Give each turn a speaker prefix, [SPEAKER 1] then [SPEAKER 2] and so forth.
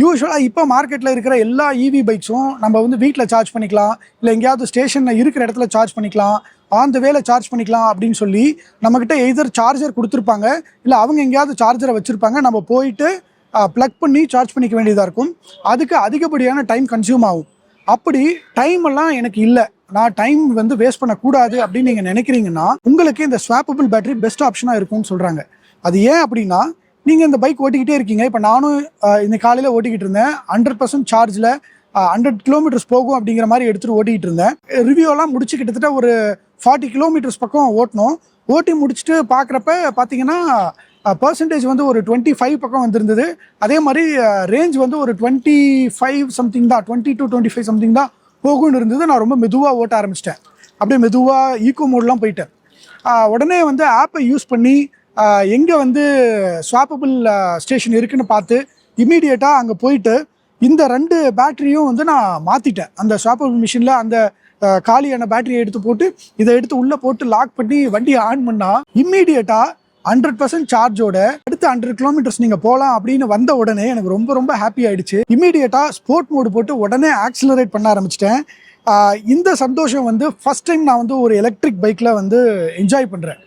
[SPEAKER 1] யூஸ்வலாக இப்போ மார்க்கெட்டில் இருக்கிற எல்லா இவி பைக்ஸும் நம்ம வந்து வீட்டில் சார்ஜ் பண்ணிக்கலாம். இல்லை எங்கேயாவது ஸ்டேஷனில் இருக்கிற இடத்துல சார்ஜ் பண்ணிக்கலாம். ஆன் த சார்ஜ் பண்ணிக்கலாம் அப்படின்னு சொல்லி நம்மக்கிட்ட எய்தர் சார்ஜர் கொடுத்துருப்பாங்க. இல்லை அவங்க எங்கேயாவது சார்ஜரை வச்சுருப்பாங்க. நம்ம போயிட்டு ப்ளக் பண்ணி சார்ஜ் பண்ணிக்க வேண்டியதாக இருக்கும். அதுக்கு அதிகப்படியான டைம் கன்சியூம் ஆகும். அப்படி டைம் எல்லாம் எனக்கு இல்லை. நான் டைம் வந்து வேஸ்ட் பண்ணக்கூடாது அப்படின்னு நீங்கள் நினைக்கிறீங்கன்னா உங்களுக்கு இந்த ஸ்வாப்பபிள் பேட்டரி பெஸ்ட் ஆப்ஷனாக இருக்கும்னு சொல்கிறாங்க அது ஏன் அப்படின்னா நீங்கள் இந்த பைக் ஓட்டிக்கிட்டே இருக்கீங்க. இப்போ நானும் இந்த காலையில் ஓட்டிக்கிட்டு இருந்தேன். ஹண்ட்ரட் பர்சன்ட் சார்ஜில் ஹண்ட்ரட் கிலோமீட்டர்ஸ் போகும் அப்படிங்கிற மாதிரி எடுத்துகிட்டு ஓட்டிக்கிட்டு இருந்தேன். ரிவ்யூலாம் முடிச்சு கிட்டத்தட்ட ஒரு ஃபார்ட்டி கிலோமீட்டர்ஸ் பக்கம் ஓட்டணும் ஓட்டி முடிச்சுட்டு பார்க்குறப்ப பார்த்தீங்கன்னா பர்சன்டேஜ் வந்து ஒரு டுவெண்ட்டி ஃபைவ் பக்கம் வந்திருந்தது. அதே மாதிரி ரேஞ்ச் வந்து ஒரு டுவெண்ட்டி ஃபைவ் சம்திங் தான் twenty to twenty five something தான் போகும்னு இருந்தது. நான் ரொம்ப மெதுவாக ஓட்ட ஆரம்பிச்சிட்டேன். அப்படியே மெதுவாக ஈக்கோ மோட்லாம் போயிட்டேன். உடனே வந்து ஆப்பை யூஸ் பண்ணி எங்கே வந்து ஸ்வாப்பபிள் ஸ்டேஷன் இருக்குன்னு பார்த்து இமீடியட்டாக அங்கே போயிட்டு இந்த ரெண்டு பேட்டரியும் வந்து நான் மாற்றிட்டேன் அந்த ஸ்வாப்பபிள் மிஷினில் அந்த காலியான பேட்டரியை எடுத்து போட்டு இதை எடுத்து உள்ளே போட்டு லாக் பண்ணி வண்டியை ஆன் பண்ணால் இம்மீடியட்டாக ஹண்ட்ரட் பர்சன்ட் சார்ஜோட அடுத்த ஹண்ட்ரட் கிலோமீட்டர்ஸ் நீங்கள் போகலாம் அப்படின்னு வந்த உடனே எனக்கு ரொம்ப ரொம்ப ஹாப்பி ஆயிடுச்சு. இமீடியட்டாக ஸ்போர்ட் மோடு போட்டு உடனே ஆக்சிலரேட் பண்ண ஆரம்பிச்சிட்டேன். இந்த சந்தோஷம் வந்து ஃபர்ஸ்ட் டைம் நான் வந்து ஒரு எலக்ட்ரிக் பைக்கில் வந்து என்ஜாய் பண்ணுறேன்